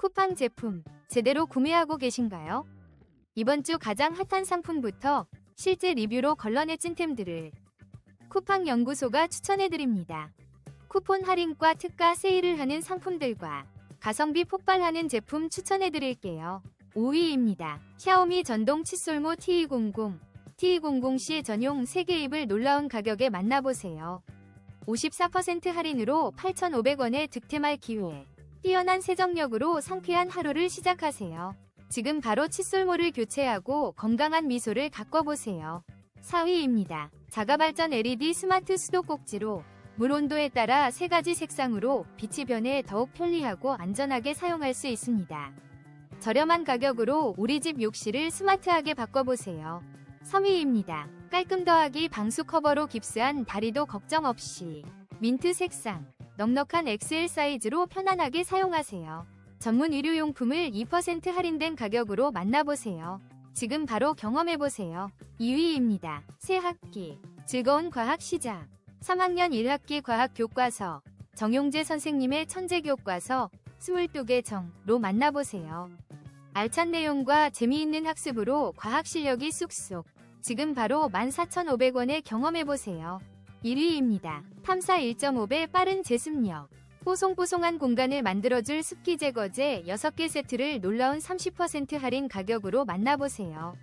쿠팡 제품 제대로 구매하고 계신가요? 이번 주 가장 핫한 상품부터 실제 리뷰로 걸러내 찐템들을 쿠팡 연구소가 추천해드립니다. 쿠폰 할인과 특가 세일을 하는 상품들과 가성비 폭발하는 제품 추천해드릴게요. 5위입니다. 샤오미 전동 칫솔모 T200, T200C 전용 세계입을 놀라운 가격에 만나보세요. 54% 할인으로 8,500원에 득템할 기회. 뛰어난 세정력으로 상쾌한 하루를 시작하세요. 지금 바로 칫솔모를 교체하고 건강한 미소를 가꿔보세요. 4위입니다. 자가발전 LED 스마트 수도꼭지로 물 온도에 따라 세 가지 색상으로 빛이 변해 더욱 편리하고 안전하게 사용할 수 있습니다. 저렴한 가격으로 우리 집 욕실을 스마트하게 바꿔보세요. 3위입니다. 깔끔 더하기 방수 커버로 깁스한 다리도 걱정 없이 민트 색상, 넉넉한 XL 사이즈로 편안하게 사용하세요. 전문 의료용품을 2% 할인된 가격으로 만나보세요. 지금 바로 경험해보세요. 2위입니다. 새 학기, 즐거운 과학 시작. 3학년 1학기 과학 교과서, 정용재 선생님의 천재 교과서 22개 정로 만나보세요. 알찬 내용과 재미있는 학습으로 과학 실력이 쑥쑥. 지금 바로 14,500원에 경험해보세요. 1위입니다. 탐사 1.5배 빠른 제습력. 뽀송뽀송한 공간을 만들어줄 습기 제거제 6개 세트를 놀라운 30% 할인 가격으로 만나보세요.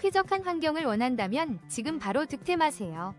쾌적한 환경을 원한다면 지금 바로 득템하세요.